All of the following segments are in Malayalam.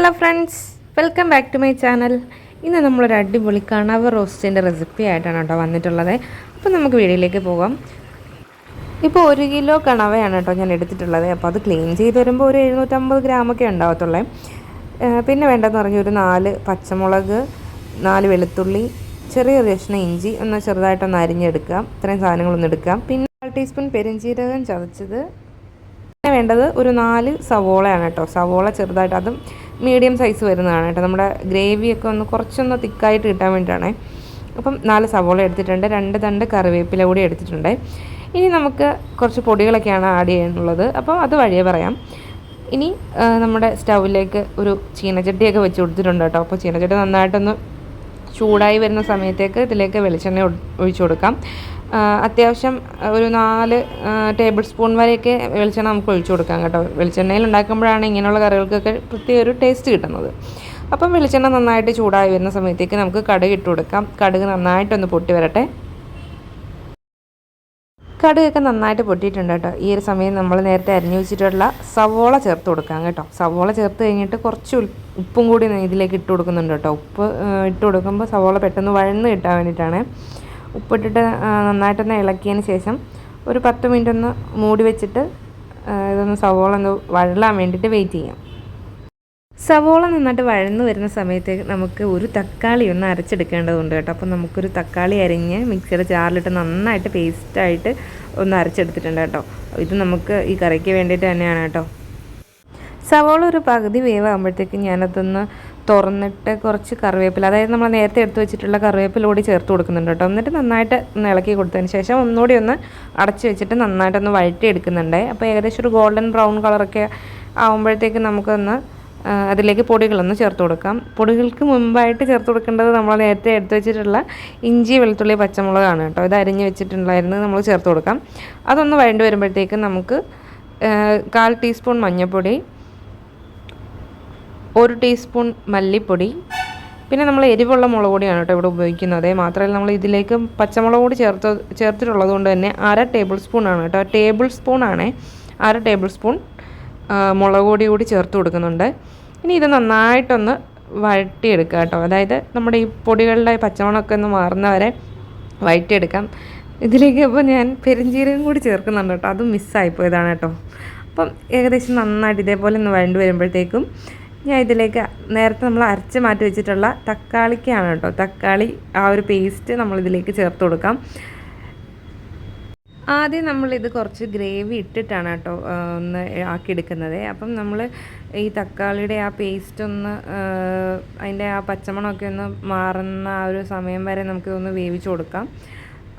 Hello friends welcome back to my channel. ഇന്ന് നമ്മളൊരു അടിപൊളി കണവ റോസ്റ്റിന്റെ റെസിപ്പി ആയിട്ടാണ് കേട്ടോ വന്നിട്ടുള്ളത്. അപ്പോൾ നമുക്ക് വീഡിയോയിലേക്ക് പോകാം. ഇപ്പോൾ ഒരു കിലോ കണവയാണ് കേട്ടോ ഞാൻ എടുത്തിട്ടുള്ളത്. അപ്പോൾ അത് ക്ലീൻ ചെയ്ത് വരുമ്പോൾ ഒരു എഴുന്നൂറ്റമ്പത് ഗ്രാമൊക്കെ ഉണ്ടാവത്തുള്ളേ. ഏഹ് പിന്നെ വേണ്ടതെന്ന് പറഞ്ഞാൽ ഒരു നാല് പച്ചമുളക് നാല് വെളുത്തുള്ളി ചെറിയ കഷ്ണം ഇഞ്ചി ഒന്ന് ചെറുതായിട്ടൊന്ന് അരിഞ്ഞെടുക്കാം ഇത്രയും സാധനങ്ങളൊന്ന് എടുക്കാം പിന്നെ കാൽ ടീസ്പൂൺ പെരുംജീരകം ചതച്ചത്. പിന്നെ വേണ്ടത് ഒരു നാല് സവോളയാണ് കേട്ടോ. സവോള ചെറുതായിട്ട് അതും മീഡിയം സൈസ് വരുന്നതാണ് കേട്ടോ. നമ്മുടെ ഗ്രേവിയൊക്കെ ഒന്ന് കുറച്ചൊന്ന് തിക്കായിട്ട് കിട്ടാൻ വേണ്ടിയിട്ടാണേ. അപ്പം നാല് സവോള എടുത്തിട്ടുണ്ട് രണ്ട് തണ്ട് കറിവേപ്പില കൂടി എടുത്തിട്ടുണ്ട്. ഇനി നമുക്ക് കുറച്ച് പൊടികളൊക്കെയാണ് ആഡ് ചെയ്യാനുള്ളത്. അപ്പം അത് വഴിയേ പറയാം. ഇനി നമ്മുടെ സ്റ്റൗവിലേക്ക് ഒരു ചീനച്ചട്ടിയൊക്കെ വെച്ച് കൊടുത്തിട്ടുണ്ട് കേട്ടോ. അപ്പോൾ ചീനച്ചട്ടി നന്നായിട്ടൊന്ന് ചൂടായി വരുന്ന സമയത്തേക്ക് ഇതിലേക്ക് വെളിച്ചെണ്ണ ഒഴി- ഒഴിച്ചു കൊടുക്കാം. അത്യാവശ്യം ഒരു നാല് ടേബിൾ സ്പൂൺ വരെയൊക്കെ വെളിച്ചെണ്ണ നമുക്ക് ഒഴിച്ചു കൊടുക്കാം കേട്ടോ. വെളിച്ചെണ്ണയിൽ ഉണ്ടാക്കുമ്പോഴാണ് ഇങ്ങനെയുള്ള കറികൾക്കൊക്കെ പ്രത്യേക ഒരു ടേസ്റ്റ് കിട്ടുന്നത്. അപ്പം വെളിച്ചെണ്ണ നന്നായിട്ട് ചൂടായി വരുന്ന സമയത്തേക്ക് നമുക്ക് കടുക് ഇട്ട് കൊടുക്കാം. കടുക് നന്നായിട്ടൊന്ന് പൊട്ടി വരട്ടെ കടുകൊക്കെ നന്നായിട്ട് പൊട്ടിയിട്ടുണ്ട് കേട്ടോ. ഈ ഒരു സമയം നമ്മൾ നേരത്തെ അരിഞ്ഞു വെച്ചിട്ടുള്ള സവോള ചേർത്ത് കൊടുക്കാം കേട്ടോ. സവോള ചേർത്ത് കഴിഞ്ഞിട്ട് കുറച്ച് ഉപ്പും കൂടി ഇതിലേക്ക് ഇട്ട് കൊടുക്കുന്നുണ്ട് കേട്ടോ. ഉപ്പ് ഇട്ട് കൊടുക്കുമ്പോൾ സവോള പെട്ടെന്ന് വഴന്ന് കിട്ടാൻ വേണ്ടിയിട്ടാണ്. ഉപ്പിട്ടിട്ട് നന്നായിട്ടൊന്ന് ഇളക്കിയതിന് ശേഷം ഒരു പത്ത് മിനിറ്റ് ഒന്ന് മൂടി വെച്ചിട്ട് ഇതൊന്ന് സവോള ഒന്ന് വഴലാൻ വേണ്ടിയിട്ട് വെയിറ്റ് ചെയ്യാം. സവോള നന്നായിട്ട് വഴന്നു വരുന്ന സമയത്തേക്ക് നമുക്ക് ഒരു തക്കാളി ഒന്ന് അരച്ചെടുക്കേണ്ടതുണ്ട് കേട്ടോ. അപ്പോൾ നമുക്കൊരു തക്കാളി അരിഞ്ഞ് മിക്സിയുടെ ജാറിലിട്ട് നന്നായിട്ട് പേസ്റ്റായിട്ട് ഒന്ന് അരച്ചെടുത്തിട്ടുണ്ട് കേട്ടോ. ഇത് നമുക്ക് ഈ കറിക്ക് വേണ്ടിയിട്ട് തന്നെയാണ് കേട്ടോ. സവോള ഒരു പകുതി വേവാകുമ്പോഴത്തേക്ക് ഞാനതൊന്ന് തുറന്നിട്ട് കുറച്ച് കറിവേപ്പില അതായത് നമ്മൾ നേരത്തെ എടുത്തു വെച്ചിട്ടുള്ള കറിവേപ്പില കൂടി ചേർത്ത് കൊടുക്കുന്നുണ്ട് കേട്ടോ. എന്നിട്ട് നന്നായിട്ട് ഒന്ന് ഇളക്കി കൊടുത്തതിന് ശേഷം ഒന്നുകൂടി ഒന്ന് അടച്ച് വെച്ചിട്ട് നന്നായിട്ടൊന്ന് വഴറ്റി എടുക്കുന്നുണ്ട് അപ്പോൾ ഏകദേശം ഒരു ഗോൾഡൻ ബ്രൗൺ കളറൊക്കെ ആകുമ്പോഴത്തേക്ക് നമുക്കൊന്ന് അതിലേക്ക് പൊടികളൊന്ന് ചേർത്ത് കൊടുക്കാം. പൊടികൾക്ക് മുമ്പായിട്ട് ചേർത്ത് കൊടുക്കേണ്ടത് നമ്മൾ നേരത്തെ എടുത്ത് വെച്ചിട്ടുള്ള ഇഞ്ചി വെളുത്തുള്ളി പച്ചമുളകാണ് കേട്ടോ. ഇത് അരിഞ്ഞ് വെച്ചിട്ടുണ്ടായിരുന്നു നമ്മൾ ചേർത്ത് കൊടുക്കാം. അതൊന്ന് വഴണ്ടി വരുമ്പോഴത്തേക്ക് നമുക്ക് കാൽ ടീസ്പൂൺ മഞ്ഞൾപ്പൊടി ഒരു ടീസ്പൂൺ മല്ലിപ്പൊടി പിന്നെ നമ്മൾ എരിവുള്ള മുളക് പൊടിയാണ് കേട്ടോ ഇവിടെ ഉപയോഗിക്കുന്നത്. മാത്രമല്ല നമ്മൾ ഇതിലേക്ക് പച്ചമുളക് പൊടി ചേർത്ത് ചേർത്തിട്ടുള്ളത് കൊണ്ട് തന്നെ അര ടേബിൾ സ്പൂൺ ആണ് കേട്ടോ. ടേബിൾ സ്പൂൺ ആണ് അര ടേബിൾ സ്പൂൺ മുളക് പൊടി കൂടി ചേർത്ത് കൊടുക്കുന്നുണ്ട്. ഇനി ഇത് നന്നായിട്ടൊന്ന് വഴറ്റിയെടുക്കുക കേട്ടോ. അതായത് നമ്മുടെ ഈ പൊടികളുടെ പച്ചമണമൊക്കെ ഒന്ന് മാറുന്നവരെ വഴറ്റിയെടുക്കാം. ഇതിലേക്ക് ഇപ്പോൾ ഞാൻ പെരുംജീരകം കൂടി ചേർക്കുന്നുണ്ട് കേട്ടോ. അതും മിസ്സായിപ്പോയതാണ് കേട്ടോ. അപ്പം ഏകദേശം നന്നായിട്ട് ഇതേപോലെ ഒന്ന് വഴണ്ടി വരുമ്പോഴത്തേക്കും ഞാൻ ഇതിലേക്ക് നേരത്തെ നമ്മൾ അരച്ച് മാറ്റി വെച്ചിട്ടുള്ള തക്കാളിക്കാണ് കേട്ടോ. തക്കാളി ആ ഒരു പേസ്റ്റ് നമ്മളിതിലേക്ക് ചേർത്ത് കൊടുക്കാം. ആദ്യം നമ്മളിത് കുറച്ച് ഗ്രേവി ഇട്ടിട്ടാണ് കേട്ടോ ഒന്ന് ആക്കിയെടുക്കുന്നത്. അപ്പം നമ്മൾ ഈ തക്കാളിയുടെ ആ പേസ്റ്റ് ഒന്ന് അതിന്റെ ആ പച്ചമണമൊക്കെ ഒന്ന് മാറുന്ന ആ ഒരു സമയം വരെ നമുക്ക് ഒന്ന് വേവിച്ച് കൊടുക്കാം.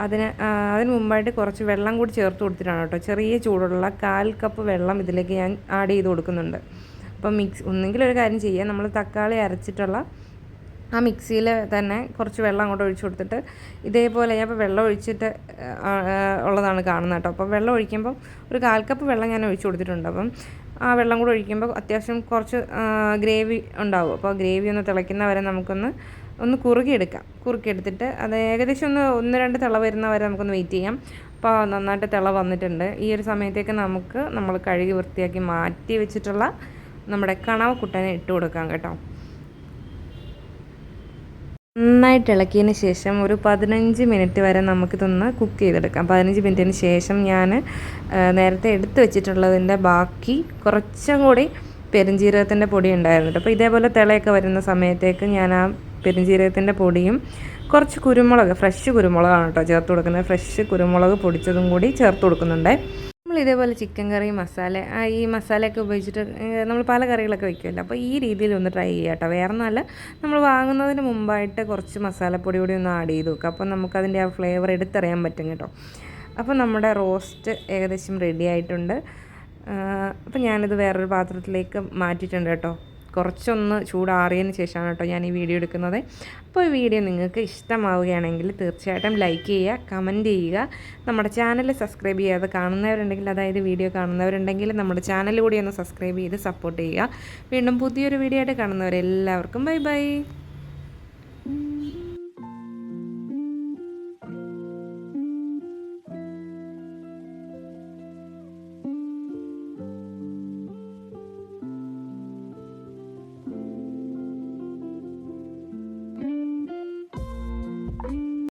അതിന് അതിന് മുമ്പായിട്ട് കുറച്ച് വെള്ളം കൂടി ചേർത്ത് കൊടുത്തിട്ടാണ് കേട്ടോ. ചെറിയ ചൂടുള്ള കാൽ കപ്പ് വെള്ളം ഇതിലേക്ക് ഞാൻ ആഡ് ചെയ്ത് കൊടുക്കുന്നുണ്ട്. അപ്പം മിക്സ് ഒന്നെങ്കിലൊരു കാര്യം ചെയ്യുക നമ്മൾ തക്കാളി അരച്ചിട്ടുള്ള ആ മിക്സിയിൽ തന്നെ കുറച്ച് വെള്ളം അങ്ങോട്ട് ഒഴിച്ചു കൊടുത്തിട്ട് ഇതേപോലെ ഞാൻ ഇപ്പോൾ വെള്ളം ഒഴിച്ചിട്ട് ഉള്ളതാണ് കാണുന്നത് കേട്ടോ. അപ്പോൾ വെള്ളം ഒഴിക്കുമ്പം ഒരു കാൽ കപ്പ് വെള്ളം ഞാൻ ഒഴിച്ചു കൊടുത്തിട്ടുണ്ട്. അപ്പം ആ വെള്ളം കൂടെ ഒഴിക്കുമ്പോൾ അത്യാവശ്യം കുറച്ച് ഗ്രേവി ഉണ്ടാവും. അപ്പോൾ ഗ്രേവി ഒന്ന് തിളയ്ക്കുന്ന വരെ നമുക്കൊന്ന് ഒന്ന് കുറുകിയെടുക്കാം കുറുക്കിയെടുത്തിട്ട് അത് ഏകദേശം ഒന്ന് ഒന്ന് രണ്ട് തിള വരുന്ന വരെ നമുക്കൊന്ന് വെയിറ്റ് ചെയ്യാം. അപ്പോൾ നന്നായിട്ട് തിള വന്നിട്ടുണ്ട്. ഈ ഒരു സമയത്തേക്ക് നമുക്ക് നമ്മൾ കഴുകി വൃത്തിയാക്കി മാറ്റി വെച്ചിട്ടുള്ള നമ്മുടെ കണവ കുട്ടനെ ഇട്ട് കൊടുക്കാം കേട്ടോ. നന്നായിട്ട് ഇളക്കിയതിന് ശേഷം ഒരു പതിനഞ്ച് മിനിറ്റ് വരെ നമുക്കിതൊന്ന് കുക്ക് ചെയ്തെടുക്കാം. പതിനഞ്ച് മിനിറ്റിന് ശേഷം ഞാൻ നേരത്തെ എടുത്ത് വെച്ചിട്ടുള്ളതിന്റെ ബാക്കി കുറച്ചും കൂടി പെരുംജീരകത്തിന്റെ പൊടി ഉണ്ടായിരുന്നു അപ്പോൾ ഇതേപോലെ തിളയൊക്കെ വരുന്ന സമയത്തേക്ക് ഞാൻ ആ പെരുംജീരകത്തിന്റെ പൊടിയും കുറച്ച് കുരുമുളക് ഫ്രഷ് കുരുമുളകാണ് കേട്ടോ ചേർത്ത് കൊടുക്കുന്നത്. ഫ്രഷ് കുരുമുളക് പൊടിച്ചതും കൂടി ചേർത്ത് കൊടുക്കുന്നുണ്ട്. നമ്മൾ ഇതേപോലെ ചിക്കൻ കറി മസാല ഈ മസാലയൊക്കെ ഉപയോഗിച്ചിട്ട് നമ്മൾ പല കറികളൊക്കെ വയ്ക്കുമല്ലോ അപ്പോൾ ഈ രീതിയിൽ ഒന്ന് ട്രൈ ചെയ്യാം കേട്ടോ. വേറെ നല്ല നമ്മൾ വാങ്ങുന്നതിന് മുമ്പായിട്ട് കുറച്ച് മസാലപ്പൊടി കൂടി ഒന്ന് ആഡ് ചെയ്ത് വെക്കുക. അപ്പോൾ നമുക്കതിന്റെ ആ ഫ്ലേവർ എടുത്തറിയാൻ പറ്റും കേട്ടോ. അപ്പോൾ നമ്മുടെ റോസ്റ്റ് ഏകദേശം റെഡി ആയിട്ടുണ്ട്. അപ്പോൾ ഞാനിത് വേറൊരു പാത്രത്തിലേക്ക് മാറ്റിയിട്ടുണ്ട് കേട്ടോ. കുറച്ചൊന്ന് ചൂടാറിയതിന് ശേഷമാണ് കേട്ടോ ഞാൻ ഈ വീഡിയോ എടുക്കുന്നത്. അപ്പോൾ ഈ വീഡിയോ നിങ്ങൾക്ക് ഇഷ്ടമാവുകയാണെങ്കിൽ തീർച്ചയായിട്ടും ലൈക്ക് ചെയ്യുക കമന്റ് ചെയ്യുക. നമ്മുടെ ചാനൽ സബ്സ്ക്രൈബ് ചെയ്യാതെ കാണുന്നവരുണ്ടെങ്കിൽ അതായത് വീഡിയോ കാണുന്നവരുണ്ടെങ്കിൽ നമ്മുടെ ചാനൽ കൂടി ഒന്ന് സബ്സ്ക്രൈബ് ചെയ്ത് സപ്പോർട്ട് ചെയ്യുക. വീണ്ടും പുതിയൊരു വീഡിയോ ആയിട്ട് കാണുന്നവരെല്ലാവർക്കും ബൈ ബൈ.